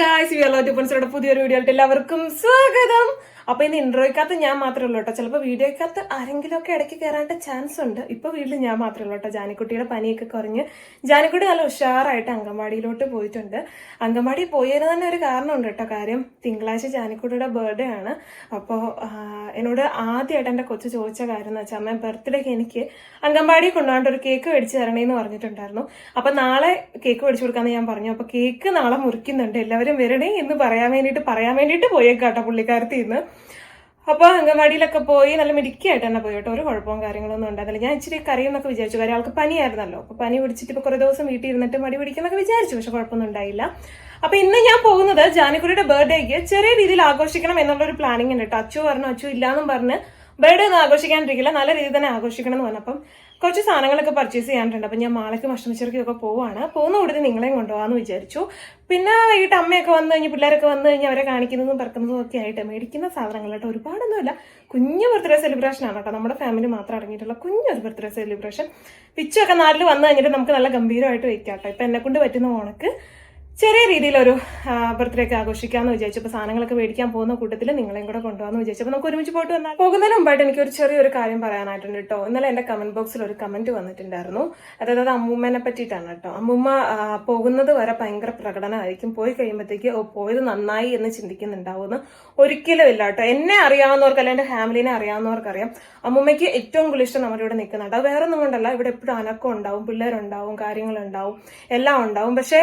Guys വിയർലോ ടിപ്പൻസിയുടെ പുതിയൊരു video ആയിട്ട് എല്ലാവർക്കും സ്വാഗതം. അപ്പൊ ഇന്ന് ഇൻട്രോയ്ക്കകത്ത് ഞാൻ മാത്രമേ ഉള്ളൂ കേട്ടോ ചിലപ്പോൾ വീഡിയോക്കകത്ത് ആരെങ്കിലും ഒക്കെ ഇടയ്ക്ക് കയറാനായിട്ട് ചാൻസ് ഉണ്ട്. ഇപ്പൊ വീട്ടിൽ ഞാൻ മാത്രമേ ഉള്ളൂ കേട്ടോ ജാനിക്കുട്ടിയുടെ പനിയൊക്കെ കുറഞ്ഞ് ജാനിക്കുട്ടി നല്ല ഉഷാറായിട്ട് അങ്കമാടിയിലോട്ട് പോയിട്ടുണ്ട്. അങ്കമാടി പോയതിന് തന്നെ ഒരു കാരണമുണ്ട് കേട്ടോ കാര്യം തിങ്കളാഴ്ച ജാനിക്കുട്ടിയുടെ ബർത്ത്ഡേ ആണ്. അപ്പോൾ എന്നോട് ആദ്യമായിട്ട് എന്റെ കൊച്ചു ചോദിച്ച കാര്യം എന്ന് വെച്ചാൽ അമ്മ ബർത്ത്ഡേക്ക് എനിക്ക് അങ്കമാടി കൊണ്ടുപോകാണ്ട് ഒരു കേക്ക് മേടിച്ച് തരണേന്ന് പറഞ്ഞിട്ടുണ്ടായിരുന്നു. അപ്പൊ നാളെ കേക്ക് മേടിച്ചു കൊടുക്കാന്ന് ഞാൻ പറഞ്ഞു. അപ്പൊ കേക്ക് നാളെ മുറിക്കുന്നുണ്ട്. എല്ലാവരും വരണേ എന്ന് പറയാൻ വേണ്ടിയിട്ട് പറയാൻ വേണ്ടിയിട്ട് പോയേക്കാട്ടോ പുള്ളിക്കാരത്തി ഇന്ന്. അപ്പൊ അംഗൻവാടിയിലൊക്കെ പോയി നല്ല മിടുക്കിയായിട്ട് തന്നെ പോയി കേട്ടോ. ഒരു കുഴപ്പവും കാര്യങ്ങളൊന്നും ഉണ്ടായിരുന്നില്ല. ഞാൻ ഇച്ചിരി കറിയെന്നൊക്കെ വിചാരിച്ചു. കാര്യം ആൾക്ക് പനിയായിരുന്നല്ലോ. അപ്പൊ പനി പിടിച്ചിട്ട് ഇപ്പൊ കുറെ ദിവസം വീട്ടിൽ ഇരുന്നിട്ട് മടി പിടിക്കുന്നൊക്കെ വിചാരിച്ചു. പക്ഷെ കുഴപ്പമൊന്നും ഉണ്ടായില്ല. അപ്പൊ ഇന്ന് ഞാൻ പോകുന്നത് ജാനക്കുടിയുടെ ബർത്ത്ഡേക്ക് ചെറിയ രീതിയിൽ ആഘോഷിക്കണം എന്നുള്ള ഒരു പ്ലാനിങ് ഉണ്ട് കേട്ടോ. അച്ചു പറഞ്ഞു അച്ചു ഇല്ലാന്നും പറഞ്ഞ് ബർത്ത്ഡേ ഒന്നും ആഘോഷിക്കാണ്ടിരിക്കില്ല. നല്ല രീതിയിൽ തന്നെ ആഘോഷിക്കണം എന്ന് പറഞ്ഞപ്പം കുറച്ച് സാധനങ്ങളൊക്കെ പർച്ചേസ് ചെയ്യാനുണ്ട് അപ്പം ഞാൻ മാളയ്ക്ക് ഭക്ഷണച്ചെറുക്കൊക്കെ പോവാണ്. പോകുന്ന കൂടുതൽ നിങ്ങളെയും കൊണ്ടുപോകാമെന്ന് വിചാരിച്ചു. പിന്നെ വൈകിട്ട് അമ്മയൊക്കെ വന്നു കഴിഞ്ഞ് പിള്ളേരൊക്കെ വന്നു കഴിഞ്ഞ് അവരെ കാണിക്കുന്നതും പറക്കുന്നതും ഒക്കെ ആയിട്ട് മേടിക്കുന്ന സാധനങ്ങൾ കേട്ടോ. ഒരുപാടൊന്നുമില്ല. കുഞ്ഞു ബർത്ത്ഡേ സെലിബ്രേഷൻ ആണ് കേട്ടോ. നമ്മുടെ ഫാമിലി മാത്രം അടങ്ങിയിട്ടുള്ള കുഞ്ഞൊരു ബർത്ത്ഡേ സെലിബ്രേഷൻ പിച്ചൊക്കെ നാട്ടിൽ വന്നു കഴിഞ്ഞിട്ട് നമുക്ക് നല്ല ഗംഭീരമായിട്ട് വയ്ക്കാം കേട്ടോ. ഇപ്പം എന്നെ കൊണ്ട് പറ്റുന്ന ഓണക്ക് ചെറിയ രീതിയിലൊരു ബർത്ത്ഡേ ഒക്കെ ആഘോഷിക്കാന്ന് വിചാരിച്ചു അപ്പോൾ സാധനങ്ങളൊക്കെ മേടിക്കാൻ പോകുന്ന കൂട്ടത്തിൽ നിങ്ങളെയും കൂടെ കൊണ്ടുപോകാന്ന് വിചാരിച്ചു അപ്പോൾ നമുക്ക് ഒരുമിച്ച് പോയിട്ട് വന്നാൽ പോകുന്നതിന് മുമ്പായിട്ട് എനിക്ക് ഒരു ചെറിയൊരു കാര്യം പറയാനായിട്ടുണ്ട് കേട്ടോ. ഇന്നലെ എന്റെ കമന്റ് ബോക്സിൽ ഒരു കമന്റ് വന്നിട്ടുണ്ടായിരുന്നു. അതായത് അത് അമ്മൂമ്മനെ പറ്റിയിട്ടാണ് കേട്ടോ. അമ്മൂമ്മ പോകുന്നത് വരെ ഭയങ്കര പ്രകടനമായിരിക്കും. പോയി കഴിയുമ്പോഴത്തേക്ക് ഓ പോയത് നന്നായി എന്ന് ചിന്തിക്കുന്നുണ്ടാവുമെന്ന് ഒരിക്കലും ഇല്ല കേട്ടോ. എന്നെ അറിയാവുന്നവർക്ക് അല്ലെങ്കിൽ എന്റെ ഫാമിലിനെ അറിയാവുന്നവർക്കറിയാം. അമ്മൂമ്മയ്ക്ക് ഏറ്റവും കൂടുതൽ ഇഷ്ടം നമ്മുടെ ഇവിടെ നിൽക്കുന്നുണ്ട് അത് വേറെ ഒന്നും കൊണ്ടല്ല. ഇവിടെ എപ്പോഴും അനക്കം ഉണ്ടാവും പിള്ളേരുണ്ടാവും കാര്യങ്ങളുണ്ടാവും എല്ലാം ഉണ്ടാവും. പക്ഷേ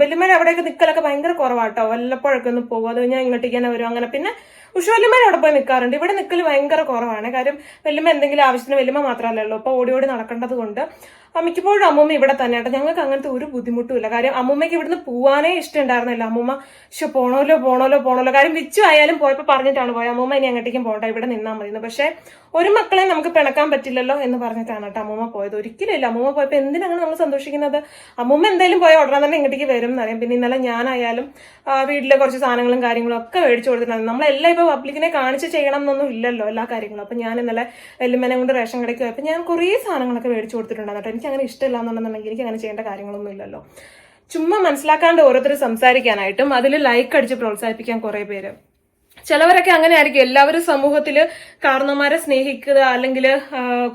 വെല്ലുമേടെ അവിടെയൊക്കെ നിൽക്കലൊക്കെ ഭയങ്കര കുറവാട്ടോ. വല്ലപ്പോഴൊക്കെ ഒന്ന് പോകും. അത് കഴിഞ്ഞാൽ ഇങ്ങോട്ടേക്ക് തന്നെ വരും. അങ്ങനെ പിന്നെ ഉഷുവല്യമ്മയുടെ അവിടെ പോയി നിൽക്കാറുണ്ട് ഇവിടെ നിൽക്കൽ ഭയങ്കര കുറവാണ്. കാര്യം വലിയമ്മ എന്തെങ്കിലും ആവശ്യത്തിന് വലിയമ്മ മാത്രമല്ലല്ലോ അപ്പോൾ ഓടി ഓടി നടക്കേണ്ടത് കൊണ്ട് മിക്കപ്പോഴും അമ്മൂമ്മ ഇവിടെ തന്നെ കേട്ടോ. ഞങ്ങൾക്ക് അങ്ങനത്തെ ഒരു ബുദ്ധിമുട്ടും ഇല്ല. കാര്യം അമ്മൂമ്മയ്ക്ക് ഇവിടുന്ന് പോവാനേ ഇഷ്ടമുണ്ടായിരുന്നില്ല. അമ്മൂമ്മ പക്ഷെ പോണോലോ പോണോലോ പോണോലോ കാര്യം വിച്ചു ആയാലും പോയപ്പോൾ പറഞ്ഞിട്ടാണ് പോയത് അമ്മൂമ്മ ഇനി അങ്ങോട്ടേക്കും പോകണ്ട. ഇവിടെ നിന്നാൽ മതി പക്ഷേ ഒരു മക്കളെ നമുക്ക് പിണക്കാൻ പറ്റില്ലല്ലോ എന്ന് പറഞ്ഞിട്ടാണ് കേട്ടോ അമ്മൂമ്മ പോയത്. ഒരിക്കലും ഇല്ല. അമ്മൂമ്മ പോയപ്പോൾ എന്തിനാണ് നമ്മൾ സന്തോഷിക്കുന്നത്? അമ്മൂമ്മ എന്തായാലും പോയ ഉടനെ തന്നെ ഇങ്ങോട്ടേക്ക് വരും എന്നറിയാം. പിന്നെ ഇന്നലെ ഞാനായാലും വീട്ടിലെ കുറച്ച് സാധനങ്ങളും കാര്യങ്ങളും ഒക്കെ മേടിച്ചു കൊടുത്തിട്ടുണ്ട് നമ്മളെല്ലാം ഇപ്പോൾ പബ്ലിക്കിനെ കാണിച്ച് ചെയ്യണം എന്നൊന്നും ഇല്ലല്ലോ എല്ലാ കാര്യങ്ങളും. അപ്പം ഞാൻ ഇന്നലെ വെല്ലുമനെ കൊണ്ട് റേഷൻ കടയ്ക്ക് പോയപ്പോൾ ഞാൻ കുറേ സാധനങ്ങളൊക്കെ മേടിച്ചു കൊടുത്തിട്ടുണ്ട് കേട്ടോ എനിക്ക് അങ്ങനെ ഇഷ്ടമില്ല എന്നുണ്ടെന്നുണ്ടെങ്കിൽ എനിക്ക് അങ്ങനെ ചെയ്യേണ്ട കാര്യങ്ങളൊന്നും ഇല്ലല്ലോ. ചുമ്മാ മനസ്സിലാക്കാണ്ട് ഓരോരുത്തർ സംസാരിക്കാനായിട്ടും അതിൽ ലൈക്ക് അടിച്ച് പ്രോത്സാഹിപ്പിക്കാൻ കുറേ പേര്. ചിലവരൊക്കെ അങ്ങനെ ആയിരിക്കും എല്ലാവരും സമൂഹത്തിൽ കാരണന്മാരെ സ്നേഹിക്കുക അല്ലെങ്കിൽ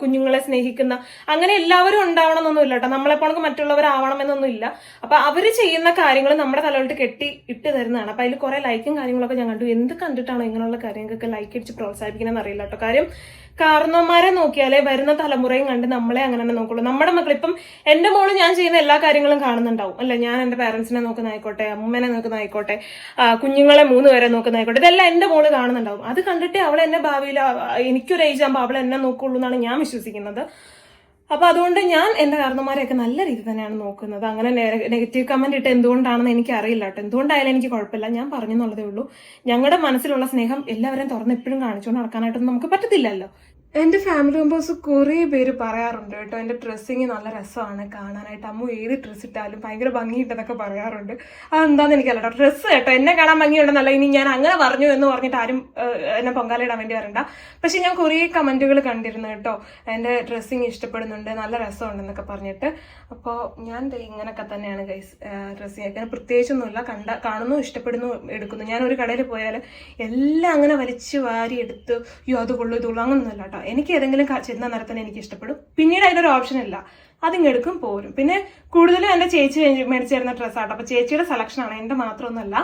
കുഞ്ഞുങ്ങളെ സ്നേഹിക്കുന്ന അങ്ങനെ എല്ലാവരും ഉണ്ടാവണം എന്നൊന്നും ഇല്ല കേട്ടോ. നമ്മളെപ്പോണക്ക് മറ്റുള്ളവരാവണം എന്നൊന്നും ഇല്ല. അപ്പൊ അവർ ചെയ്യുന്ന കാര്യങ്ങൾ നമ്മുടെ തലവിട്ട് കെട്ടി ഇട്ട് തരുന്നതാണ്. അപ്പൊ അതിൽ കുറെ ലൈക്കും കാര്യങ്ങളൊക്കെ ഞാൻ കണ്ടു. എന്ത് കണ്ടിട്ടാണോ ഇങ്ങനെയുള്ള കാര്യങ്ങൾക്കൊക്കെ ലൈക്ക് അടിച്ച് പ്രോത്സാഹിപ്പിക്കണമെന്ന് അറിയില്ല കേട്ടോ. കാര്യം കാരണന്മാരെ നോക്കിയാലേ വരുന്ന തലമുറയും കണ്ട് നമ്മളെ അങ്ങനെ തന്നെ നോക്കുള്ളൂ. നമ്മുടെ മക്കൾ ഇപ്പം എന്റെ മോൾ ഞാൻ ചെയ്യുന്ന എല്ലാ കാര്യങ്ങളും കാണുന്നുണ്ടാവും. അല്ല? ഞാൻ എന്റെ പാരൻസിനെ നോക്കുന്നതായിക്കോട്ടെ അമ്മേനെ നോക്കുന്നതായിക്കോട്ടെ കുഞ്ഞുങ്ങളെ മൂന്ന് പേരെ നോക്കുന്നതായിക്കോട്ടെ ഇതെല്ലാം എന്റെ മോൾ കാണുന്നുണ്ടാവും. അത് കണ്ടിട്ട് അവൾ എന്നെ ഭാവിയിൽ എനിക്കൊരു ഏജ് ആകുമ്പോൾ അവൾ എന്നെ നോക്കുള്ളൂ എന്നാണ് ഞാൻ വിശ്വസിക്കുന്നത്. അപ്പൊ അതുകൊണ്ട് ഞാൻ എന്റെ കാരണന്മാരെയൊക്കെ നല്ല രീതി തന്നെയാണ് നോക്കുന്നത്. അങ്ങനെ നെഗറ്റീവ് കമന്റ് ഇട്ട് എന്തുകൊണ്ടാണെന്ന് എനിക്ക് അറിയില്ല കേട്ടോ. എന്തുകൊണ്ടായാലും എനിക്ക് കുഴപ്പമില്ല. ഞാൻ പറഞ്ഞു എന്നുള്ളതേ ഉള്ളൂ. ഞങ്ങളുടെ മനസ്സിലുള്ള സ്നേഹം എല്ലാവരെയും തുറന്ന് എപ്പോഴും കാണിച്ചുകൊണ്ട് നടക്കാനായിട്ടൊന്നും നമുക്ക് പറ്റത്തില്ലല്ലോ. എന്റെ ഫാമിലി മെമ്പേഴ്സ് കുറേ പേര് പറയാറുണ്ട് കേട്ടോ എന്റെ ഡ്രസ്സിങ് നല്ല രസമാണ് കാണാനായിട്ട്. അമ്മു ഏത് ഡ്രസ്സ് ഇട്ടാലും ഭയങ്കര ഭംഗിയുണ്ടെന്നൊക്കെ പറയാറുണ്ട്. അതെന്താന്ന് എനിക്കല്ല ഡ്രസ്സ് കേട്ടോ. എന്നെ കാണാൻ ഭംഗിയുണ്ടെന്നല്ല ഇനി ഞാൻ അങ്ങനെ പറഞ്ഞു എന്ന് പറഞ്ഞിട്ട് ആരും എന്നെ പൊങ്കാലയിടാൻ വേണ്ടി വരണ്ട. പക്ഷെ ഞാൻ കുറേ കമന്റുകൾ കണ്ടിരുന്നു കേട്ടോ. എന്റെ ഡ്രസ്സിങ് ഇഷ്ടപ്പെടുന്നുണ്ട് നല്ല രസമുണ്ടെന്നൊക്കെ പറഞ്ഞിട്ട്. അപ്പോൾ ഞാൻ ഇങ്ങനെയൊക്കെ തന്നെയാണ് ഗൈസ് ഡ്രസ്സിങ് ഒക്കെ. പ്രത്യേകിച്ചൊന്നുമില്ല കണ്ട കാണുന്നു ഇഷ്ടപ്പെടുന്നു എടുക്കുന്നു. ഞാൻ ഒരു കടയിൽ പോയാൽ എല്ലാം അങ്ങനെ വലിച്ചു വാരി എടുത്ത് യോ അത് കൊള്ളു ഇത് കൊള്ളു. അങ്ങനൊന്നുമില്ല കേട്ടോ. എനിക്ക് ഏതെങ്കിലും ചെന്ന നിറത്തിന് എനിക്ക് ഇഷ്ടപ്പെടും. പിന്നീട് അതിനൊരു ഓപ്ഷൻ ഇല്ല. അതിങ്ങെടുക്കും പോരും. പിന്നെ കൂടുതലും എന്റെ ചേച്ചി മേടിച്ചു തരുന്ന ഡ്രസ്സാട്ടോ അപ്പോൾ ചേച്ചിയുടെ സെലക്ഷനാണ് എന്റെ മാത്രമൊന്നുമല്ല.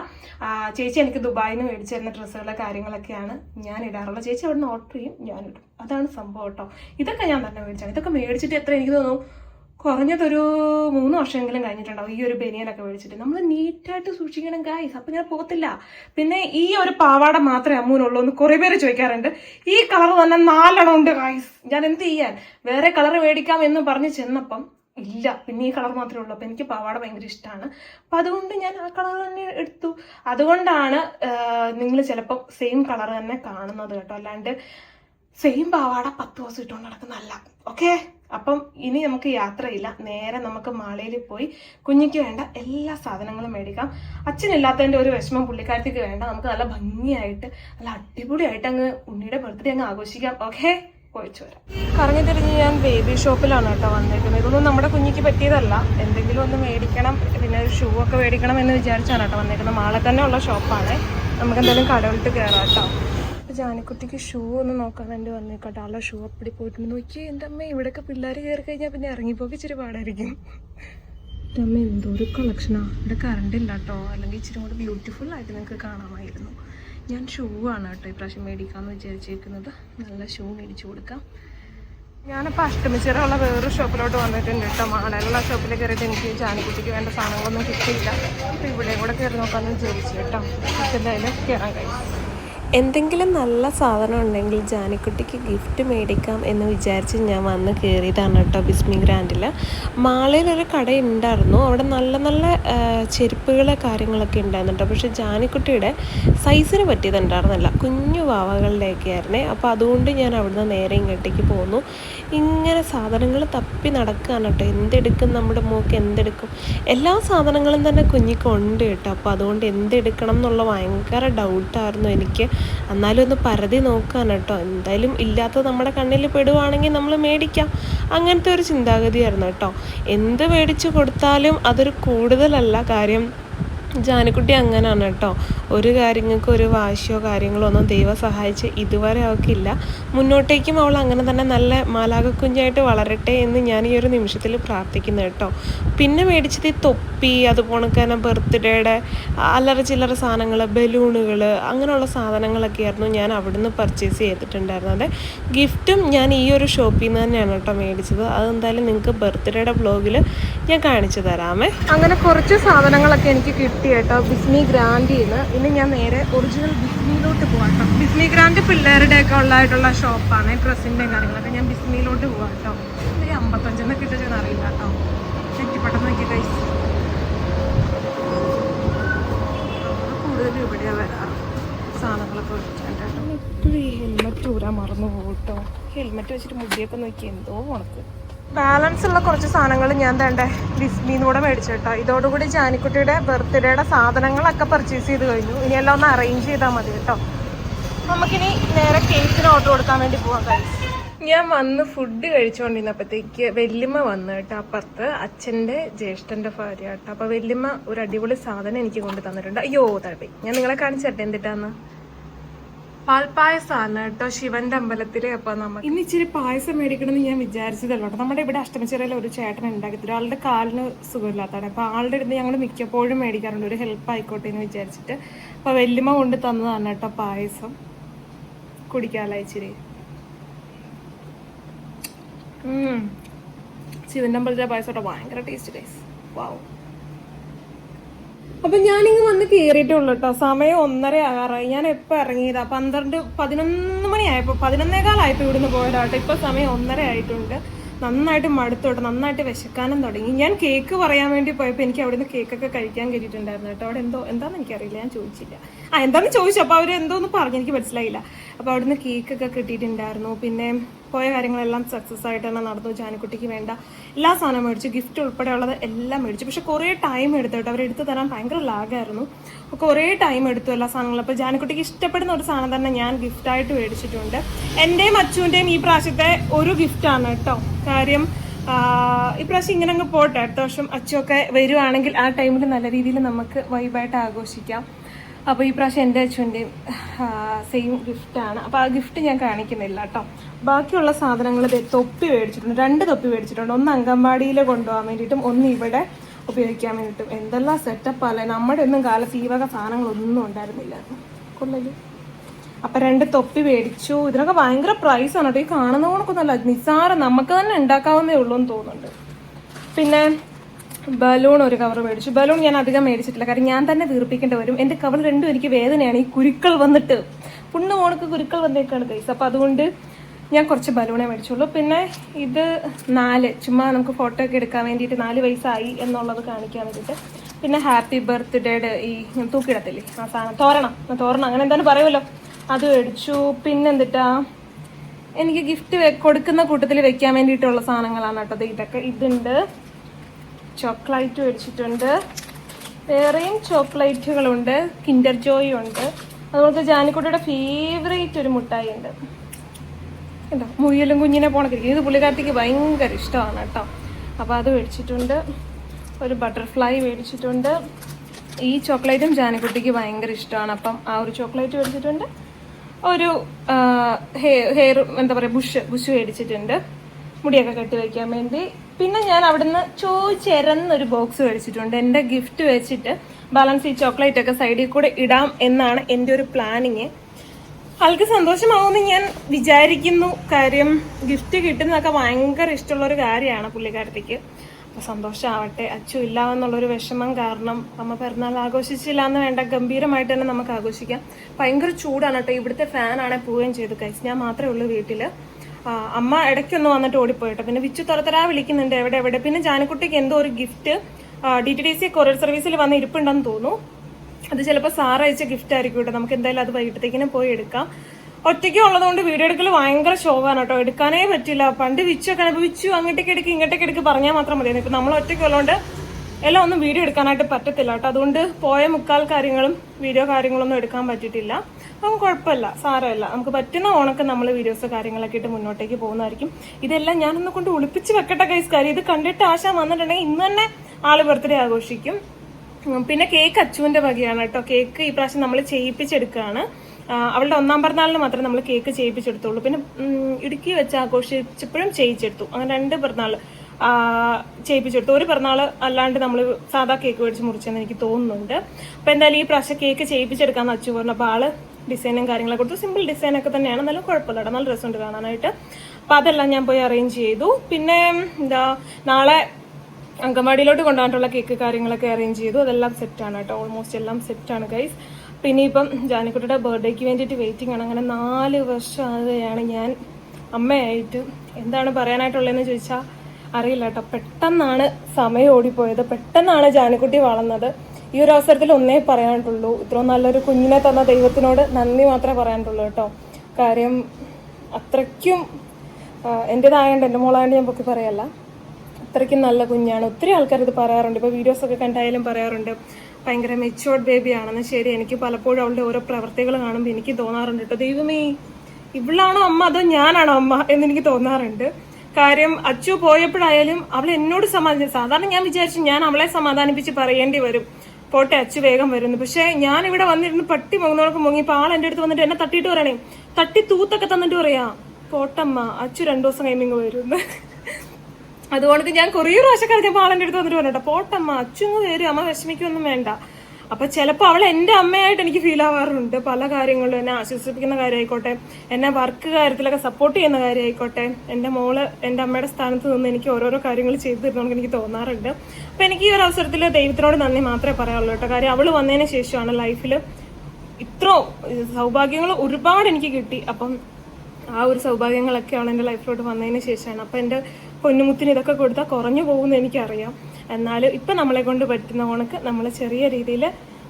ചേച്ചി എനിക്ക് ദുബായിൽ നിന്ന് മേടിച്ചു തരുന്ന കാര്യങ്ങളൊക്കെയാണ് ഞാൻ ഇടാറുള്ളത്. ചേച്ചി അവിടെ നിന്ന് ഓർഡർ ചെയ്യും ഞാനിടും അതാണ് സംഭവം കേട്ടോ ഇതൊക്കെ ഞാൻ തന്നെ മേടിച്ചാണ്. ഇതൊക്കെ മേടിച്ചിട്ട് എത്ര എനിക്ക് തോന്നുന്നു കുറഞ്ഞതൊരു മൂന്ന് വർഷമെങ്കിലും കഴിഞ്ഞിട്ടുണ്ടാവും. ഈ ഒരു ബനിയനൊക്കെ മേടിച്ചിട്ട്. നമ്മൾ നീറ്റായിട്ട് സൂക്ഷിക്കണം ഗായ്സ് അപ്പം ഇങ്ങനെ പോകത്തില്ല. പിന്നെ ഈ ഒരു പാവാട മാത്രമേ അമ്മൂനുള്ളൂ എന്ന് കുറേ പേര് ചോദിക്കാറുണ്ട്. ഈ കളർ തന്നെ നാലെണ്ണം ഉണ്ട് ഗായ്സ് ഞാൻ എന്ത് ചെയ്യാൻ? വേറെ കളർ മേടിക്കാം എന്ന് പറഞ്ഞ് ചെന്നപ്പം ഇല്ല. പിന്നെ ഈ കളർ മാത്രമേ ഉള്ളൂ. അപ്പം എനിക്ക് പാവാട ഭയങ്കര ഇഷ്ടമാണ് അപ്പം അതുകൊണ്ട് ഞാൻ ആ കളർ തന്നെ എടുത്തു. അതുകൊണ്ടാണ് നിങ്ങൾ ചിലപ്പോൾ സെയിം കളർ തന്നെ കാണുന്നത് കേട്ടോ. അല്ലാണ്ട് സെയിം പാവാട പത്ത് ദിവസം ഇട്ടുകൊണ്ട് നടക്കുന്നതല്ല. ഓക്കെ അപ്പം ഇനി നമുക്ക് യാത്രയില്ല. നേരെ നമുക്ക് മാളയിൽ പോയി കുഞ്ഞിക്ക് വേണ്ട എല്ലാ സാധനങ്ങളും മേടിക്കാം. അച്ഛനില്ലാത്തതിന്റെ ഒരു വിഷമം പുള്ളിക്കാരത്തേക്ക് വേണ്ട. നമുക്ക് നല്ല ഭംഗിയായിട്ട് നല്ല അടിപൊളിയായിട്ട് അങ്ങ് ഉണ്ണിയുടെ ബർത്ത്ഡേ അങ്ങ് ആഘോഷിക്കാം. ഓക്കെ പോയിച്ചു വരാം. കറങ്ങി തിരിഞ്ഞ് ഞാൻ ബേബി ഷോപ്പിലാണ് കേട്ടോ വന്നേക്കുന്നത്. ഇതൊന്നും നമ്മുടെ കുഞ്ഞിക്ക് പറ്റിയതല്ല. എന്തെങ്കിലും ഒന്ന് മേടിക്കണം പിന്നെ ഒരു ഷൂ ഒക്കെ മേടിക്കണം എന്ന് വിചാരിച്ചാണ് കേട്ടോ വന്നേക്കുന്നത്. മാളെ തന്നെ ഉള്ള ഷോപ്പാണ് നമുക്ക് എന്തായാലും കടകളിട്ട് കയറാം കേട്ടോ. ജാനിക്കുട്ടിക്ക് ഷൂ ഒന്ന് നോക്കാൻ വേണ്ടി വന്നേക്കാട്ടോ. ആളുടെ ഷൂ അപ്പടി പോയിട്ട് നോക്കി എന്റെ അമ്മ ഇവിടെയൊക്കെ പിള്ളേർ കയറി കഴിഞ്ഞാൽ പിന്നെ ഇറങ്ങിപ്പോക്ക് ഇച്ചിരി പാടായിരിക്കും. എന്റെ അമ്മ എന്തൊരു ഒരു കളക്ഷനാണ് ഇവിടെ കറണ്ട് ഇല്ല കേട്ടോ അല്ലെങ്കിൽ ഇച്ചിരി കൂടെ ബ്യൂട്ടിഫുൾ ആയിട്ട് നിങ്ങൾക്ക് കാണാമായിരുന്നു. ഞാൻ ഷൂ ആണ് കേട്ടോ ഇപ്രാവശ്യം മേടിക്കാമെന്ന് വിചാരിച്ചിരിക്കുന്നത് നല്ല ഷൂ മേടിച്ചു കൊടുക്കാം. ഞാനിപ്പോൾ അഷ്ടമിച്ചിറയുള്ള വേറൊരു ഷോപ്പിലോട്ട് വന്നിട്ടുണ്ട് കേട്ടോ. മാളയിലുള്ള ഷോപ്പിൽ കയറിയിട്ട് എനിക്ക് ജാനിക്കുട്ടിക്ക് വേണ്ട സാധനങ്ങളൊന്നും കിട്ടിയില്ല. അപ്പോൾ ഇവിടെ കൂടെ കയറി നോക്കാമെന്ന് വിചാരിച്ചു കേട്ടോ. എന്തായാലും കയറാൻ കഴിയും എന്തെങ്കിലും നല്ല സാധനം ഉണ്ടെങ്കിൽ ജാനിക്കുട്ടിക്ക് ഗിഫ്റ്റ് മേടിക്കാം എന്ന് വിചാരിച്ച് ഞാൻ വന്ന് കയറിയതാണ് കേട്ടോ ബിസ്മി ഗ്രാൻഡിൽ മാളയിലൊരു കട ഉണ്ടായിരുന്നു അവിടെ നല്ല നല്ല ചെരുപ്പുകൾ കാര്യങ്ങളൊക്കെ ഉണ്ടായിരുന്നു കേട്ടോ. പക്ഷേ ജാനിക്കുട്ടിയുടെ സൈസിന് പറ്റിയതുണ്ടായിരുന്നില്ല കുഞ്ഞു വാവകളുടെയൊക്കെ അപ്പോൾ അതുകൊണ്ട് ഞാൻ അവിടുന്ന് നേരെ ഇങ്ങോട്ടേക്ക് പോന്നു. ഇങ്ങനെ സാധനങ്ങൾ തപ്പി നടക്കുകയാണ് കേട്ടോ. എന്തെടുക്കും നമ്മുടെ മോക്ക് എന്തെടുക്കും? എല്ലാ സാധനങ്ങളും തന്നെ കുഞ്ഞിക്കുണ്ട് കേട്ടോ. അപ്പോൾ അതുകൊണ്ട് എന്തെടുക്കണം എന്നുള്ള ഭയങ്കര ഡൗട്ടായിരുന്നു എനിക്ക്. എന്നാലും ഒന്ന് പരതി നോക്കാൻ കേട്ടോ. എന്തായാലും ഇല്ലാത്ത നമ്മുടെ കണ്ണിൽ പെടുവാണെങ്കിൽ നമ്മൾ മേടിക്കാം. അങ്ങനത്തെ ഒരു ചിന്താഗതിയായിരുന്നു കേട്ടോ. എന്ത് മേടിച്ചു കൊടുത്താലും അതൊരു കൂടുതലല്ല കാര്യം. ജാനിക്കുട്ടി അങ്ങനെയാണ് കേട്ടോ. ഒരു കാര്യങ്ങൾക്ക് ഒരു വാശിയോ കാര്യങ്ങളോ ഒന്നും ദൈവം സഹായിച്ച് ഇതുവരെ അവൾക്കില്ല. മുന്നോട്ടേക്കും അവൾ അങ്ങനെ തന്നെ നല്ല മാലാകക്കുഞ്ഞായിട്ട് വളരട്ടെ എന്ന് ഞാൻ ഈ ഒരു നിമിഷത്തിൽ പ്രാർത്ഥിക്കുന്നു കേട്ടോ. പിന്നെ മേടിച്ചത് ഈ തൊപ്പി അതുപോലെ തന്നെ ബർത്ത്ഡേയുടെ അല്ലറ ചില്ലറ സാധനങ്ങൾ ബലൂണുകൾ അങ്ങനെയുള്ള സാധനങ്ങളൊക്കെ ആയിരുന്നു ഞാൻ അവിടുന്ന് പർച്ചേസ് ചെയ്തിട്ടുണ്ടായിരുന്നത്. ഗിഫ്റ്റും ഞാൻ ഈ ഒരു ഷോപ്പിൽ നിന്ന് തന്നെയാണ് കേട്ടോ മേടിച്ചത്. അതെന്തായാലും നിങ്ങൾക്ക് ബർത്ത്ഡേയുടെ ബ്ലോഗിൽ ഞാൻ കാണിച്ചു തരാമേ. അങ്ങനെ കുറച്ച് സാധനങ്ങളൊക്കെ എനിക്ക് കിട്ടി. കേട്ടോ ബിസ്മി ഗ്രാൻഡിൽ നിന്ന് ഇനി ഞാൻ നേരെ ഒറിജിനൽ ബിസ്മിയിലോട്ട് കേട്ടോ. ബിസ്മി ഗ്രാൻഡ് പിള്ളേരുടെ ഒക്കെ ഉള്ളതായിട്ടുള്ള ഷോപ്പാണ് ഡ്രസ്സിന്റെയും കാര്യങ്ങളൊക്കെ ഞാൻ ബിസ്മിയിലോട്ട് പോവാം കേട്ടോ. ഒരു അമ്പത്തഞ്ചെന്ന് കിട്ടുമെന്ന് അറിയില്ല കേട്ടോ. ചുറ്റിപ്പെട്ടെന്ന് നോക്കി കഴിച്ചു കൂടുതലും ഇവിടെയാണ് വരാറ്. സാധനങ്ങളൊക്കെ മേടിക്കാൻ കേട്ടോ. എപ്പോഴും ഈ ഹെൽമെറ്റ് ഊരാൻ മറന്നു പോകും കേട്ടോ. ഹെൽമെറ്റ് വെച്ചിട്ട് മുടിയൊക്കെ നോക്കി എന്തോ ഉണക്ക്. ബാലൻസ് ഉള്ള കുറച്ച് സാധനങ്ങൾ ഞാൻ തേണ്ടേ ഡിസ്മിന്നൂടെ മേടിച്ചു കേട്ടോ. ഇതോടുകൂടി ജാനിക്കുട്ടിയുടെ ബർത്ത്ഡേയുടെ സാധനങ്ങളൊക്കെ പർച്ചേസ് ചെയ്ത് കഴിഞ്ഞു. ഇനി എല്ലാം ഒന്ന് അറേഞ്ച് ചെയ്താൽ മതി കേട്ടോ. നമുക്കിനി നേരെ കേക്കിന് ഓർഡർ കൊടുക്കാൻ വേണ്ടി പോവാം കഴിച്ചു ഞാൻ വന്ന് ഫുഡ് കഴിച്ചുകൊണ്ടിരുന്നപ്പോഴത്തേക്ക് വല്യമ്മ വന്നു കേട്ടോ അപ്പുറത്ത് അച്ഛന്റെ ജ്യേഷ്ഠന്റെ ഭാര്യ കേട്ടോ. അപ്പോൾ വല്യമ്മ ഒരു അടിപൊളി സാധനം എനിക്ക് കൊണ്ട് തന്നിട്ടുണ്ട്. അയ്യോ തടി. ഞാൻ നിങ്ങളെ കാണിച്ചു തരട്ടെ? എന്തിട്ടാന്ന്? പാൽപ്പായസമാണ് കേട്ടോ ശിവന്റെ അമ്പലത്തിൽ. അപ്പൊ നമ്മൾ ഇന്ന് ഇച്ചിരി പായസം മേടിക്കണമെന്ന് ഞാൻ വിചാരിച്ചതല്ലോ നമ്മുടെ ഇവിടെ അഷ്ടമിച്ചിറയിൽ ഒരു ചേട്ടൻ ഉണ്ടാക്കി തരും ആളുടെ കാലിന് സുഖമില്ലാത്തതാണ്. അപ്പൊ ആളുടെ അടുത്ത് ഞങ്ങൾ മിക്കപ്പോഴും മേടിക്കാറുണ്ട്. ഒരു ഹെൽപ്പ് ആയിക്കോട്ടെ എന്ന് വിചാരിച്ചിട്ട്. അപ്പൊ വല്യമ്മ കൊണ്ട് തന്നതാണ് കേട്ടോ പായസം. കുടിക്കാല ഇച്ചിരി. ശിവന്റെ അമ്പലത്തിലെ പായസം കേട്ടോ ഭയങ്കര ടേസ്റ്റ് ടേസ്റ്റ് വാവ് അപ്പൊ ഞാനിങ്ങ് വന്ന് കേറിയിട്ടേ ഉള്ളൂ കേട്ടോ സമയം ഒന്നര ആകാറായി ഞാൻ എപ്പോ ഇറങ്ങിയതാ? പന്ത്രണ്ട് പതിനൊന്ന് മണിയായപ്പോ പതിനൊന്നേകാലായപ്പോ ഇവിടുന്ന് പോയതാട്ടോ. ഇപ്പൊ സമയം ഒന്നര ആയിട്ടുണ്ട്. നന്നായിട്ട് മടുത്തോട്ടെ നന്നായിട്ട് വിശക്കാനും തുടങ്ങി. ഞാൻ കേക്ക് പറയാൻ വേണ്ടി പോയപ്പോൾ എനിക്ക് അവിടുന്ന് കേക്കൊക്കെ കഴിക്കാൻ കയറ്റിയിട്ടുണ്ടായിരുന്നു കേട്ടോ. അവിടെ എന്തോ എന്താണെന്ന് എനിക്കറിയില്ല. ഞാൻ ചോദിച്ചില്ല. ആ എന്താന്ന് ചോദിച്ചു. അപ്പോൾ അവർ എന്തോന്ന് പറഞ്ഞു? എനിക്ക് മനസ്സിലായില്ല. അപ്പോൾ അവിടുന്ന് കേക്കൊക്കെ കിട്ടിയിട്ടുണ്ടായിരുന്നു. പിന്നെ പോയ കാര്യങ്ങളെല്ലാം സക്സസ് ആയിട്ട് തന്നെ നടന്നു. ജാനക്കുട്ടിക്ക് വേണ്ട എല്ലാ സാധനവും മേടിച്ചു. ഗിഫ്റ്റ് ഉൾപ്പെടെയുള്ളത് എല്ലാം മേടിച്ചു. പക്ഷെ കുറേ ടൈം എടുത്തു കേട്ടോ. അവർ എടുത്തു തരാൻ ഭയങ്കര ലാഗായിരുന്നു അപ്പോൾ കുറേ ടൈം എടുത്തു എല്ലാ സാധനങ്ങളും. അപ്പോൾ ജാനക്കുട്ടിക്ക് ഇഷ്ടപ്പെടുന്ന ഒരു സാധനം തന്നെ ഞാൻ ഗിഫ്റ്റായിട്ട് മേടിച്ചിട്ടുണ്ട്. എന്റെയും അച്ചുവിന്റെയും ഈ പ്രാവശ്യത്തെ ഒരു ഗിഫ്റ്റാണ് കേട്ടോ. കാര്യം ഇപ്രാവശ്യം ഇങ്ങനെ അങ്ങ് പോട്ടെ. അടുത്ത വർഷം അച്ഛൊക്കെ വരുവാണെങ്കിൽ ആ ടൈമിൽ നല്ല രീതിയിൽ നമുക്ക് വൈബായിട്ട് ആഘോഷിക്കാം. അപ്പോൾ ഈ പ്രാവശ്യം എന്റെ അച്ഛന്റെയും സെയിം ഗിഫ്റ്റാണ് അപ്പോൾ ആ ഗിഫ്റ്റ് ഞാൻ കാണിക്കുന്നില്ല കേട്ടോ. ബാക്കിയുള്ള സാധനങ്ങൾ തൊപ്പി മേടിച്ചിട്ടുണ്ട്. രണ്ട് തൊപ്പി മേടിച്ചിട്ടുണ്ട്. ഒന്ന് അംഗൻവാടിയിൽ കൊണ്ടുപോകാൻ വേണ്ടിയിട്ടും ഒന്ന് ഇവിടെ ഉപയോഗിക്കാൻ വേണ്ടിയിട്ടും. എന്തെല്ലാം സെറ്റപ്പല്ലേ നമ്മുടെ ഒന്നും കാലത്ത് ഈ വക സാധനങ്ങളൊന്നും ഉണ്ടായിരുന്നില്ല. കൊള്ളല്ലേ അപ്പം രണ്ട് തൊപ്പി മേടിച്ചു. ഇതിനൊക്കെ ഭയങ്കര പ്രൈസ് ആണ് കേട്ടോ. ഈ കാണുന്ന കണക്കൊന്നുമല്ല നിസ്സാരം. നമുക്ക് തന്നെ ഉണ്ടാക്കാവുന്നേ ഉള്ളൂ എന്ന് തോന്നുന്നുണ്ട്. പിന്നെ ബലൂൺ ഒരു കവർ മേടിച്ചു. ബലൂൺ ഞാൻ അധികം മേടിച്ചിട്ടില്ല. കാരണം ഞാൻ തന്നെ വീർപ്പിക്കേണ്ടി വരും. എന്റെ കവർ രണ്ടും എനിക്ക് വേദനയാണ്. ഈ കുരുക്കൾ വന്നിട്ട്. പുണ്ണ് മോണക്ക് കുരുക്കൾ വന്നേക്കാണ് കൈസ് അപ്പം അതുകൊണ്ട് ഞാൻ കുറച്ച് ബലൂണേ മേടിച്ചുള്ളൂ. പിന്നെ ഇത് നാല്. ചുമ്മാ നമുക്ക് ഫോട്ടോ ഒക്കെ എടുക്കാൻ വേണ്ടിയിട്ട് നാല് വയസ്സായി എന്നുള്ളത് കാണിക്കാൻ വേണ്ടിയിട്ട്. പിന്നെ ഹാപ്പി ബർത്ത്ഡേയുടെ ഈ തൂക്കിടത്തില്ലേ ആ സാധനം. തോരണം. തോരണം. അങ്ങനെ എന്താണ് പറയുമല്ലോ. അത് മേടിച്ചു. പിന്നെന്തിട്ടാ എനിക്ക് ഗിഫ്റ്റ് കൊടുക്കുന്ന കൂട്ടത്തിൽ വെക്കാൻ വേണ്ടിയിട്ടുള്ള സാധനങ്ങളാണ് കേട്ടോ ഇതൊക്കെ. ഇതുണ്ട്. ചോക്ലേറ്റ് മേടിച്ചിട്ടുണ്ട്. വേറെയും ചോക്ലേറ്റുകളുണ്ട്. കിൻഡർ ജോയ് ഉണ്ട്. അതുപോലത്തെ ജാനിക്കുട്ടിയുടെ ഫേവറേറ്റ് ഒരു മുട്ടായി ഉണ്ട്. കേട്ടോ മുയലും കുഞ്ഞിനെ പോണക്കിരിക്കും ഇത് പുള്ളിക്കാർത്തിക്ക് ഭയങ്കര ഇഷ്ടമാണ് കേട്ടോ. അപ്പോൾ അത് മേടിച്ചിട്ടുണ്ട്. ഒരു ബട്ടർഫ്ലൈ മേടിച്ചിട്ടുണ്ട്. ഈ ചോക്ലേറ്റും ജാനക്കുട്ടിക്ക് ഭയങ്കര ഇഷ്ടമാണ്. അപ്പം ആ ഒരു ചോക്ലേറ്റ് മേടിച്ചിട്ടുണ്ട്. ഒരു ഹെയർ എന്താ പറയുക ബുഷ് ബുഷ് മേടിച്ചിട്ടുണ്ട്. മുടിയൊക്കെ കെട്ടി വയ്ക്കാൻ വേണ്ടി. പിന്നെ ഞാൻ അവിടുന്ന് ഒരു ബോക്സ് മേടിച്ചിട്ടുണ്ട്. എന്റെ ഗിഫ്റ്റ് വെച്ചിട്ട് ബാലൻസ് ഈ ചോക്ലേറ്റ് ഒക്കെ സൈഡിൽ കൂടെ ഇടാം എന്നാണ് എന്റെ ഒരു പ്ലാനിങ് ആൾക്ക് സന്തോഷമാവുമെന്ന് ഞാൻ വിചാരിക്കുന്നു. കാര്യം ഗിഫ്റ്റ് കിട്ടുന്നതൊക്കെ ഭയങ്കര ഇഷ്ടമുള്ള ഒരു കാര്യമാണ് പുള്ളിക്കാരത്തേക്ക്. അപ്പൊ സന്തോഷമാവട്ടെ അച്ചു ഇല്ല എന്നുള്ളൊരു വിഷമം കാരണം അമ്മ പിറന്നാൾ ആഘോഷിച്ചില്ല എന്ന് വേണ്ട ഗംഭീരമായിട്ട് തന്നെ നമുക്ക് ആഘോഷിക്കാം. ഭയങ്കര ചൂടാണ് കേട്ടോ. ഇവിടുത്തെ ഫാനാണെ പോവുകയും ചെയ്തു. കഴിച്ച് ഞാൻ മാത്രമേ ഉള്ളൂ വീട്ടിൽ. ആ, അമ്മ ഇടയ്ക്കൊന്ന് വന്നിട്ട് ഓടിപ്പോയിട്ടോ. പിന്നെ വിച്ചു തുറത്തരാ വിളിക്കുന്നുണ്ട് എവിടെ എവിടെ. പിന്നെ ജാനക്കുട്ടിക്ക് എന്തോ ഒരു gift D T D C courier സർവീസിൽ വന്ന് ഇരിപ്പുണ്ടെന്ന് തോന്നുന്നു. അത് ചിലപ്പോൾ സാർ അയച്ച ഗിഫ്റ്റ് ആയിരിക്കും കേട്ടോ. നമുക്ക് എന്തായാലും അത് വൈകിട്ടത്തേക്കിനും പോയി എടുക്കാം. ഒറ്റയ്ക്ക് ഉള്ളതുകൊണ്ട് വീഡിയോ എടുക്കൽ ഭയങ്കര ശോഭാണ് കേട്ടോ. എടുക്കാനേ പറ്റില്ല. പണ്ട് വിച്ചൊക്കെ ഇപ്പൊ വിച്ചു അങ്ങോട്ടേക്ക് എടുക്ക് ഇങ്ങോട്ടേക്ക് എടുക്ക് പറഞ്ഞാൽ മാത്രം മതിയായിരുന്നു. ഇപ്പൊ നമ്മൾ ഒറ്റയ്ക്ക് ഉള്ളതുകൊണ്ട് എല്ലാം ഒന്നും വീഡിയോ എടുക്കാനായിട്ട് പറ്റത്തില്ല കേട്ടോ. അതുകൊണ്ട് പോയ മുക്കാൽ കാര്യങ്ങളും വീഡിയോ കാര്യങ്ങളൊന്നും എടുക്കാൻ പറ്റിയിട്ടില്ല. അപ്പം കുഴപ്പമില്ല സാരമില്ല. നമുക്ക് പറ്റുന്ന ഓണൊക്കെ നമ്മൾ വീഡിയോസ് കാര്യങ്ങളൊക്കെ ഇട്ട് മുന്നോട്ടേക്ക് പോകുന്നതായിരിക്കും. ഇതെല്ലാം ഞാനൊന്ന് കൊണ്ട് ഒളിപ്പിച്ച് വെക്കട്ടെ കൈസ് കാര്യം ഇത് കണ്ടിട്ട് ആശ വന്നിട്ടുണ്ടെങ്കിൽ ഇന്ന് തന്നെ ആൾ ബർത്ത്ഡേ ആഘോഷിക്കും. പിന്നെ കേക്ക് അച്ചുവിന്റെ വകയാണ് കേട്ടോ. കേക്ക് ഈ പ്രാവശ്യം നമ്മൾ ചെയ്യിപ്പിച്ചെടുക്കുകയാണ്. അവളുടെ ഒന്നാം പിറന്നാളിന് മാത്രമേ നമ്മൾ കേക്ക് ചെയ്യിപ്പിച്ചെടുത്തുള്ളൂ. പിന്നെ ഇടുക്കി വെച്ച് ആഘോഷിച്ചപ്പോഴും ചെയ്യിച്ചെടുത്തു. അങ്ങനെ രണ്ട് പിറന്നാൾ ചെയ്യിപ്പിച്ചെടുത്തു. ഒരു പിറന്നാൾ അല്ലാണ്ട് നമ്മൾ സാധാ കേക്ക് മേടിച്ച് മുറിച്ചെന്ന് എനിക്ക് തോന്നുന്നുണ്ട്. അപ്പോൾ എന്തായാലും ഈ പ്രാവശ്യം കേക്ക് ചെയ്യിപ്പിച്ചെടുക്കാൻ അച്ചു പറഞ്ഞു. അപ്പോൾ ആൾ ഡിസൈനും കാര്യങ്ങളൊക്കെ കൊടുത്തു. സിമ്പിൾ ഡിസൈൻ ഒക്കെ തന്നെയാണ്. നല്ല കുഴപ്പമില്ല. നല്ല രസമുണ്ട് കാണാനായിട്ട്. അപ്പോൾ അതെല്ലാം ഞാൻ പോയി അറേഞ്ച് ചെയ്തു. പിന്നെ എന്താ നാളെ അങ്കമാടിയിലോട്ട് കൊണ്ടുപോകാനുള്ള കേക്ക് കാര്യങ്ങളൊക്കെ അറേഞ്ച് ചെയ്തു. അതെല്ലാം സെറ്റാണ് കേട്ടോ. ഓൾമോസ്റ്റ് എല്ലാം സെറ്റാണ് ഗൈസ് പിന്നെ ഇപ്പം ജാനിക്കുട്ടിയുടെ ബർത്ത്ഡേക്ക് വേണ്ടിയിട്ട് വെയിറ്റിംഗ് ആണ്. അങ്ങനെ നാല് വർഷം ആകുകയാണ് ഞാൻ. അമ്മയായിട്ട് എന്താണ് പറയാനായിട്ടുള്ളതെന്ന് ചോദിച്ചാൽ അറിയില്ല കേട്ടോ. പെട്ടെന്നാണ് സമയം ഓടിപ്പോയത്. പെട്ടെന്നാണ് ജാനക്കുട്ടി വളർന്നത്. ഈ ഒരു അവസരത്തിൽ ഒന്നേ പറയാനുള്ളൂ. ഇത്രയും നല്ലൊരു കുഞ്ഞിനെ തന്ന ദൈവത്തിനോട് നന്ദി മാത്രമേ പറയാനുള്ളൂ കേട്ടോ. കാര്യം അത്രയ്ക്കും എന്റെതായതുകൊണ്ട് എന്റെ മോളായതുകൊണ്ട് ഞാൻ പൊക്കി പറയല്ല. അത്രയ്ക്കും നല്ല കുഞ്ഞാണ്. ഒത്തിരി ആൾക്കാർ ഇത് പറയാറുണ്ട്. ഇപ്പോൾ വീഡിയോസ് ഒക്കെ കണ്ടായാലും പറയാറുണ്ട്. ഭയങ്കര ബേബി ആണെന്ന്. ശരി എനിക്ക് പലപ്പോഴും അവളുടെ ഓരോ പ്രവർത്തികൾ കാണുമ്പോൾ എനിക്ക് തോന്നാറുണ്ട് കേട്ടോ. ദൈവമേ ഇവളാണോ അമ്മ അതോ ഞാനാണോ അമ്മ എന്ന് എനിക്ക് തോന്നാറുണ്ട്. കാര്യം അച്ചു പോയപ്പോഴായാലും അവൾ എന്നോട് സമാധാനിച്ചു സാധാരണ ഞാൻ വിചാരിച്ചു ഞാൻ അവളെ സമാധാനിപ്പിച്ച് പറയേണ്ടി വരും. പോട്ടെ അച്ചു വേഗം വരുന്നു. പക്ഷേ ഞാൻ ഇവിടെ വന്നിരുന്ന് പട്ടി മുങ്ങുന്നവർക്ക് മുങ്ങിയപ്പോൾ ആൾ എന്റെ അടുത്ത് വന്നിട്ട് എന്നെ തട്ടിയിട്ട് പറയണേ. തട്ടി തൂത്തൊക്കെ തന്നിട്ട് പറയാ പോട്ടമ്മ അച്ചു രണ്ടു ദിവസം കഴിയുമ്പോൾ വരുന്നു. അതുകൊണ്ട് ഞാൻ കുറേ പ്രാവശ്യം കഴിഞ്ഞപ്പോൾ ആളെന്റെ അടുത്ത് വന്നിട്ട് പറഞ്ഞോട്ടെ പോട്ടമ്മ അച്ചു വരും. അമ്മ വിഷമിക്കൊന്നും വേണ്ട. അപ്പൊ ചിലപ്പോൾ അവൾ എന്റെ അമ്മയായിട്ട് എനിക്ക് ഫീൽ ആവാറുണ്ട്. പല കാര്യങ്ങളും എന്നെ ആശ്വസിപ്പിക്കുന്ന കാര്യമായിക്കോട്ടെ എന്നെ വർക്ക് കാര്യത്തിലൊക്കെ സപ്പോർട്ട് ചെയ്യുന്ന കാര്യമായിക്കോട്ടെ എന്റെ മോൾ എന്റെ അമ്മയുടെ സ്ഥാനത്ത് നിന്ന് എനിക്ക് ഓരോരോ കാര്യങ്ങൾ ചെയ്തു തരുന്നതുകൊണ്ട് എനിക്ക് തോന്നാറുണ്ട്. അപ്പൊ എനിക്ക് ഈ ഒരു അവസരത്തിൽ ദൈവത്തിനോട് നന്ദി മാത്രമേ പറയാനുള്ളൂ കേട്ടോ. കാര്യം അവൾ വന്നതിന് ശേഷമാണ് ലൈഫിൽ ഇത്ര സൗഭാഗ്യങ്ങൾ ഒരുപാട് എനിക്ക് കിട്ടി. അപ്പം ആ ഒരു സൗഭാഗ്യങ്ങളൊക്കെയാണ് എന്റെ ലൈഫിലോട്ട് വന്നതിന് ശേഷമാണ്. അപ്പം എന്റെ പൊന്നുമുത്തിന് ഇതൊക്കെ കൊടുത്താൽ കുറഞ്ഞു പോകുമെന്ന് എനിക്കറിയാം എന്നാലും ഇപ്പം നമ്മളെ കൊണ്ട് പറ്റുന്ന ഓണക്ക് നമ്മൾ ചെറിയ രീതിയിൽ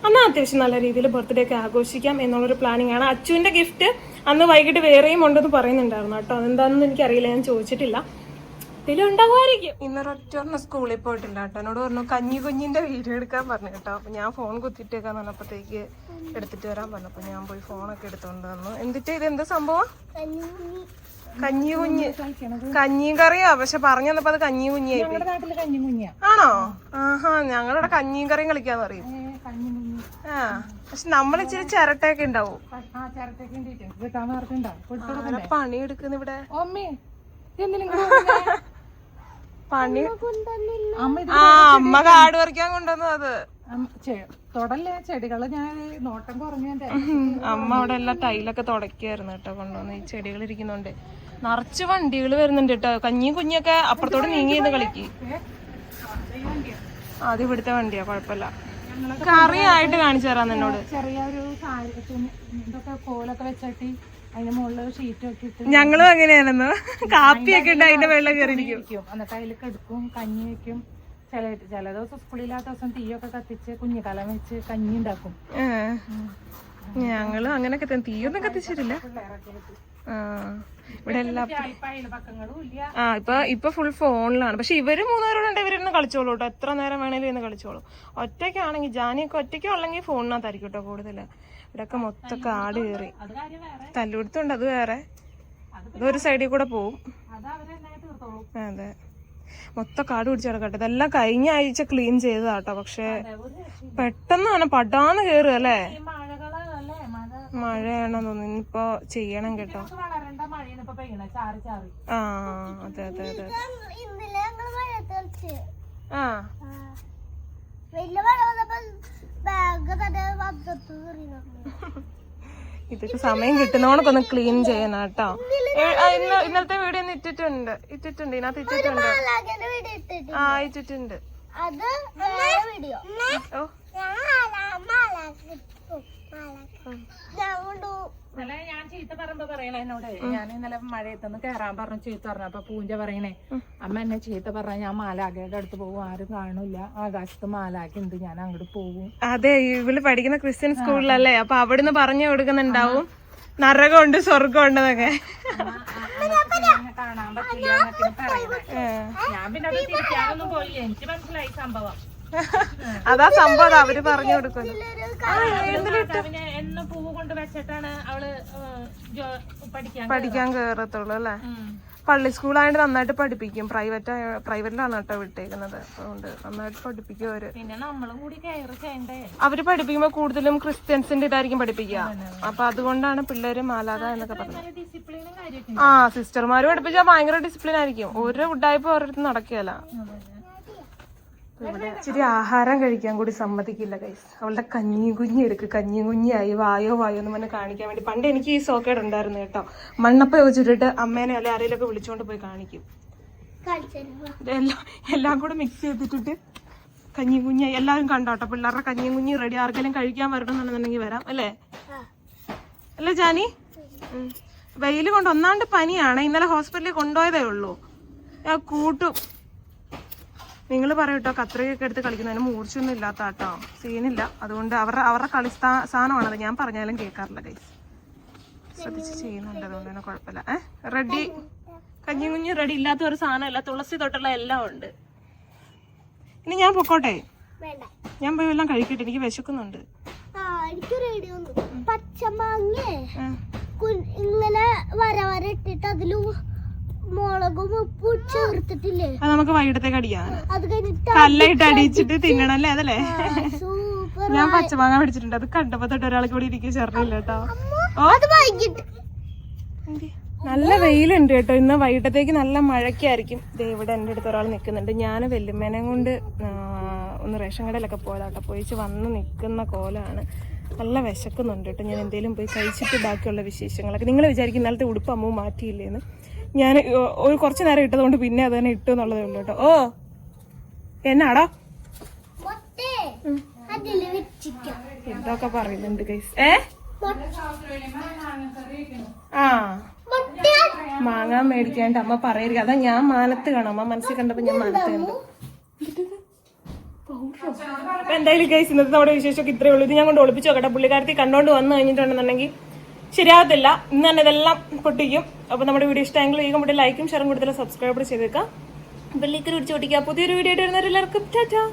അന്ന് അത്യാവശ്യം നല്ല രീതിയിൽ ബർത്ത്ഡേ ഒക്കെ ആഘോഷിക്കാം എന്നുള്ളൊരു പ്ലാനിങ് ആണ്. അച്ചുവിന്റെ ഗിഫ്റ്റ് അന്ന് വൈകിട്ട് വേറെയും ഉണ്ടെന്ന് പറയുന്നുണ്ടായിരുന്നു കേട്ടോ. അതെന്താണെന്ന് എനിക്കറിയില്ല ഞാൻ ചോദിച്ചിട്ടില്ല. ഇതിലുണ്ടാവുമായിരിക്കും ഇന്നൊരൊറ്റ സ്കൂളിൽ പോയിട്ടില്ല കേട്ടോ. എന്നോട് പറഞ്ഞു കഞ്ഞി കുഞ്ഞിന്റെ വീഡിയോ എടുക്കാൻ പറഞ്ഞു കേട്ടോ. അപ്പൊ ഞാൻ ഫോൺ കുത്തിട്ടേക്കാന്ന് പറഞ്ഞപ്പോഴത്തേക്ക് എടുത്തിട്ട് വരാൻ പറഞ്ഞു. അപ്പം ഞാൻ പോയി ഫോണൊക്കെ എടുത്തോണ്ട് വന്നു. എന്തിട്ട് ഇത്? എന്ത് സംഭവം? കഞ്ഞി കുഞ്ഞ് കഞ്ഞിയും കറിയാ പക്ഷെ പറഞ്ഞു തന്നപ്പോ അത് കഞ്ഞി കുഞ്ഞിയായി ആണോ? ആഹാ ഞങ്ങളിവിടെ കഞ്ഞിയും കറിയും കളിക്കാന്ന് പറയും. ആ പക്ഷെ നമ്മൾ ഇച്ചിരി ചിരട്ടയൊക്കെ ഉണ്ടാവും. ആ ചിരട്ടയ്ക്ക് വേണ്ടിട്ട് കിട്ടാൻ മാർക്കുണ്ടോ പണി എടുക്കുന്ന ഇവിടെ? പണി ആ അമ്മ കാട് പറിക്കാൻ കൊണ്ടുവന്നു അത്. തൊടല്ലേ? ചെടികൾ ഞാൻ നോട്ടം കുറഞ്ഞ അമ്മ അവിടെ എല്ലാം തൈലൊക്കെ തുടക്കായിരുന്നു കേട്ടോ കൊണ്ടുവന്ന്. ഈ ചെടികൾ ഇരിക്കുന്നുണ്ട്. നിറച്ച് വണ്ടികൾ വരുന്നുണ്ട് കേട്ടോ. കഞ്ഞിയും കുഞ്ഞൊക്കെ അപ്പുറത്തോട് നീങ്ങി ചെയ്ത് കളിക്ക്. അത് ഇവിടുത്തെ വണ്ടിയാ കുഴപ്പമില്ല. കറിയായിട്ട് കാണിച്ചു തരാം എന്നോട് ചെറിയ ഒരു സാരി തുണി ഇതൊക്കെ കോലൊക്കെ വെച്ചിട്ട് അതിന്റെ മുകളിൽ ഷീറ്റ് ഒക്കെ ഇട്ട് ഞങ്ങളും അങ്ങനെയാണെന്ന്. കാപ്പിയൊക്കെ ഉണ്ട് അതിന്റെ വെള്ളം കയറിയിരിക്കും. എന്നിട്ട് അതിൽ കെടുക്കും കഞ്ഞി വെക്കും. ചില ചില ദിവസം സ്കൂളില്ലാത്ത ദിവസം തീയൊക്കെ കത്തിച്ച് കുഞ്ഞിക്കലം വെച്ച് കഞ്ഞി ഉണ്ടാക്കും. ഞങ്ങളും അങ്ങനെയൊക്കെ തീയൊന്നും കത്തിച്ചിട്ടില്ല. പിള്ളേരൊക്കെ ഇവിടെ എല്ലാം ആ ഇപ്പൊ ഇപ്പൊ ഫുൾ ഫോണിലാണ് പക്ഷെ ഇവർ മൂന്നുപേരോടെ ഇവരിന്ന് കളിച്ചോളൂ കേട്ടോ. എത്ര നേരം വേണേലും ഇന്ന് കളിച്ചോളൂ. ഒറ്റയ്ക്കാണെങ്കിൽ ജാനിയൊക്കെ ഒറ്റയ്ക്ക് ഉള്ളെങ്കിൽ ഫോണിനകത്തായിരിക്കും കേട്ടോ കൂടുതൽ ഇവിടെയൊക്കെ മൊത്തം കാട് കയറി. തല്ലുപിടുത്തുണ്ട് അത് വേറെ. അത് അതൊരു സൈഡിൽ കൂടെ പോവും. അത് മൊത്തം കാട് പിടിച്ച് കിടക്കട്ടെ. ഇതെല്ലാം കഴിഞ്ഞ ആഴ്ച ക്ലീൻ ചെയ്തതാട്ടോ. പക്ഷെ പെട്ടെന്നാണ് പടാന്ന് കേറുക അല്ലേ? മഴയാണെന്ന് തോന്നുന്നു. ഇനിയിപ്പോ ചെയ്യണം കേട്ടോ. മഴയാണ് ഇപ്പൊ പെയ്യണേ. ചാറി ചാറി. ആ അതെ അതെ അതെ ആ. ഇതൊക്കെ സമയം കിട്ടുന്നവണക്കൊന്ന് ക്ലീൻ ചെയ്യണം കേട്ടോ. ഇന്ന് ഇന്നത്തെ ഇന്നലത്തെ വീഡിയോ ഒന്ന് ഇട്ടിട്ടുണ്ട്. ഇട്ടിട്ടുണ്ട്. ഇതിനകത്ത് ഇട്ടിട്ടുണ്ട്. ആ ഇട്ടിട്ടുണ്ട്. അത് വേറെ വീഡിയോ. ഓ. ഇന്നലെ ഞാൻ ചീത്ത പറയുമ്പോ പറയണ എന്നോട്. ഞാൻ ഇന്നലെ മഴയത്തൊന്ന് കേറാൻ പറഞ്ഞു ചീത്ത പറഞ്ഞു. അപ്പൊ പൂഞ്ച പറയണേ അമ്മ എന്നെ ചീത്ത പറഞ്ഞ ഞാൻ മാലാഖയുടെ അടുത്ത് പോകും. ആരും കാണില്ല. ആകാശത്ത് മാലാഖ ഉണ്ട്. ഞാൻ അങ്ങോട്ട് പോകും. അതെ ഇവൾ പഠിക്കുന്ന ക്രിസ്ത്യൻ സ്കൂളിലല്ലേ? അപ്പൊ അവിടുന്ന് പറഞ്ഞു കൊടുക്കുന്നുണ്ടാവും. നരകമുണ്ട് സ്വർഗമുണ്ട് എന്നൊക്കെ കാണാൻ പറ്റില്ല ഞാൻ പിന്നെ അത് തിരിക്കാനൊന്നും പോയില്ല. എനിക്ക് മനസ്സിലായി സംഭവം. അതാ സംഭവം അവർ പറഞ്ഞു കൊടുക്കുന്നു. പൂവ് കൊണ്ട് വെച്ചിട്ടാണ് അവൾ പഠിക്കാൻ പഠിക്കാൻ കേറത്തുള്ളൂ അല്ലേ? പള്ളി സ്കൂളായിട്ട് നന്നായിട്ട് പഠിപ്പിക്കും. പ്രൈവറ്റ് പ്രൈവറ്റിലാണ് കേട്ടോ വിട്ടേക്കുന്നത്. അതുകൊണ്ട് നന്നായിട്ട് പഠിപ്പിക്കും അവർ. അവർ പഠിപ്പിക്കുമ്പോ കൂടുതലും ക്രിസ്ത്യൻസിന്റെ ഇതായിരിക്കും പഠിപ്പിക്കുക. അപ്പൊ അതുകൊണ്ടാണ് പിള്ളേര് മാലാത എന്നൊക്കെ പറഞ്ഞത്. ആ സിസ്റ്റർമാര് പഠിപ്പിച്ചാൽ ഭയങ്കര ഡിസിപ്ലിൻ ആയിരിക്കും. ഒരു ഉഡായ്പ ഓരോരുത്തർ നടക്കുകയല്ല. ഇവിടെ ഇച്ചിരി ആഹാരം കഴിക്കാൻ കൂടി സമ്മതിക്കില്ല കൈസ് അവളുടെ കഞ്ഞി കുഞ്ഞി എടുക്ക് കഞ്ഞി കുഞ്ഞിയായി വായോ വായോ എന്ന് പറഞ്ഞ് കാണിക്കാൻ വേണ്ടി. പണ്ട് എനിക്ക് ഈ സോക്കേട് ഉണ്ടായിരുന്നു കേട്ടോ. മണ്ണപ്പ വെച്ചിട്ട് അമ്മേനെ അല്ലെ ആരെയിലൊക്കെ വിളിച്ചോണ്ട് പോയി കാണിക്കും. ഇതെല്ലാം എല്ലാം കൂടെ മിക്സ് ചെയ്തിട്ടിട്ട് കഞ്ഞി കുഞ്ഞി എല്ലാവരും കണ്ടോട്ടോ പിള്ളേരുടെ കഞ്ഞി കുഞ്ഞി റെഡി ആർക്കെങ്കിലും കഴിക്കാൻ വരണമെന്നുണ്ടെന്നുണ്ടെങ്കിൽ വരാം അല്ലേ? അല്ലേ ജാനി. വെയിൽ കൊണ്ട് ഒന്നാണ്ട് പനിയാണ്. ഇന്നലെ ഹോസ്പിറ്റലിൽ കൊണ്ടുപോയതേ ഉള്ളൂ. കൂട്ടും. നിങ്ങൾ പറയൂട്ടോ കത്രികയൊക്കെ എടുത്ത് കളിക്കുന്നതിന് മൂർച്ചയൊന്നും ഇല്ലാത്ത കേട്ടോ സീനില്ല. അതുകൊണ്ട് അവരുടെ അവരുടെ കളി സാധനമാണത്. ഞാൻ പറഞ്ഞാലും കേൾക്കാറില്ല ഗൈസ് ശ്രദ്ധിച്ച് ചെയ്യുന്നുണ്ട്. അതുകൊണ്ട് തന്നെ കുഴപ്പമില്ല. ഏഹ് റെഡി കഞ്ഞി കുഞ്ഞി റെഡി ഇല്ലാത്ത ഒരു സാധനമല്ല. തുളസി തൊട്ടുള്ള എല്ലാം ഉണ്ട്. ഇനി ഞാൻ പൊക്കോട്ടെ? ഞാൻ പോയി എല്ലാം കഴിക്കട്ടെ. എനിക്ക് വിശക്കുന്നുണ്ട്. പച്ചമാങ്ങ. ഇങ്ങനെ വര വര ഇട്ടിട്ട് അതിൽ മുളകും ഉപ്പും ചേർത്തിട്ടില്ലേ? അത് നമുക്ക് വൈകിട്ടത്തേക്ക് അടിക്കാം. അത് കഴിഞ്ഞിട്ട് കല്ലായിട്ട് അടിച്ചിട്ട് തിന്നണം അല്ലേ അതല്ലേ? ഞാൻ പച്ചമാങ്ങ പിടിച്ചിട്ടുണ്ട്. അത് കണ്ടപ്പോ തൊട്ട് ഒരാൾക്ക് കൂടി ഇരിക്കും ചേർന്നില്ല കേട്ടോ. നല്ല വെയിലുണ്ട് കേട്ടോ. ഇന്ന് വൈകിട്ടത്തേക്ക് നല്ല മഴയ്ക്കായിരിക്കും. ദേ ഇവിടെ എന്റെ അടുത്ത് ഒരാൾ നിൽക്കുന്നുണ്ട് ഞാൻ വെല്ലുമേനെ കൊണ്ട് ഒന്ന് റേഷൻ കടയിലൊക്കെ പോയതാട്ടോ. പോയിച്ച് വന്ന് നിൽക്കുന്ന കോലാണ്. നല്ല വിശക്കുന്നുണ്ട് കേട്ടോ. ഞാൻ എന്തെങ്കിലും പോയി കഴിച്ചിട്ട് ബാക്കിയുള്ള വിശേഷങ്ങളൊക്കെ. നിങ്ങൾ വിചാരിക്കും ഇന്നലത്തെ ഉടുപ്പ് അമ്മ മാറ്റിയില്ലേന്ന്. ഞാൻ ഒരു കുറച്ച് നേരം ഇട്ടതുകൊണ്ട് പിന്നെ അത് തന്നെ ഇട്ടു എന്നുള്ളതേ ഉള്ളൂ കേട്ടോ. ഓ എന്നാടാ? എന്തൊക്കെ പറയുന്നുണ്ട് ഗൈസ് ഏ? ആ. മാങ്ങ മേടിക്കാണ്ട് അമ്മ പറയരുത്. അതാ ഞാൻ മാനത്ത് കാണാം. അമ്മ മനസ്സിൽ കണ്ടപ്പോ ഞാൻ മാനത്ത് കണ്ടു. എന്തായാലും ഗൈസ് ഇന്നത്തെ നമ്മുടെ വിശേഷമൊക്കെ ഇത്രയേ ഉള്ളൂ. ഇത് ഞാൻ കൊണ്ട് ഒളിപ്പിച്ചു നോക്കട്ടെ പുള്ളിക്കാരത്തി കണ്ടോണ്ട് വന്നു കഴിഞ്ഞിട്ടുണ്ടെന്നുണ്ടെങ്കിൽ ശരിയാകത്തില്ല. ഇന്ന് തന്നെ ഇതെല്ലാം പൊട്ടിക്കും. അപ്പൊ നമ്മുടെ വീഡിയോ ഇഷ്ടമെങ്കിൽ ഈ കമ്പ്യൂട്ടർ ലൈക്കും ഷെയറും കൂടുതൽ സബ്സ്ക്രൈബ് ചെയ്തേക്കാം. ബെല്ലിക്കൽ പിടിച്ച് പൊട്ടിക്കുക പുതിയൊരു വീഡിയോ ആയിട്ട് വരുന്നവരെല്ലാവർക്കും ടാറ്റാ.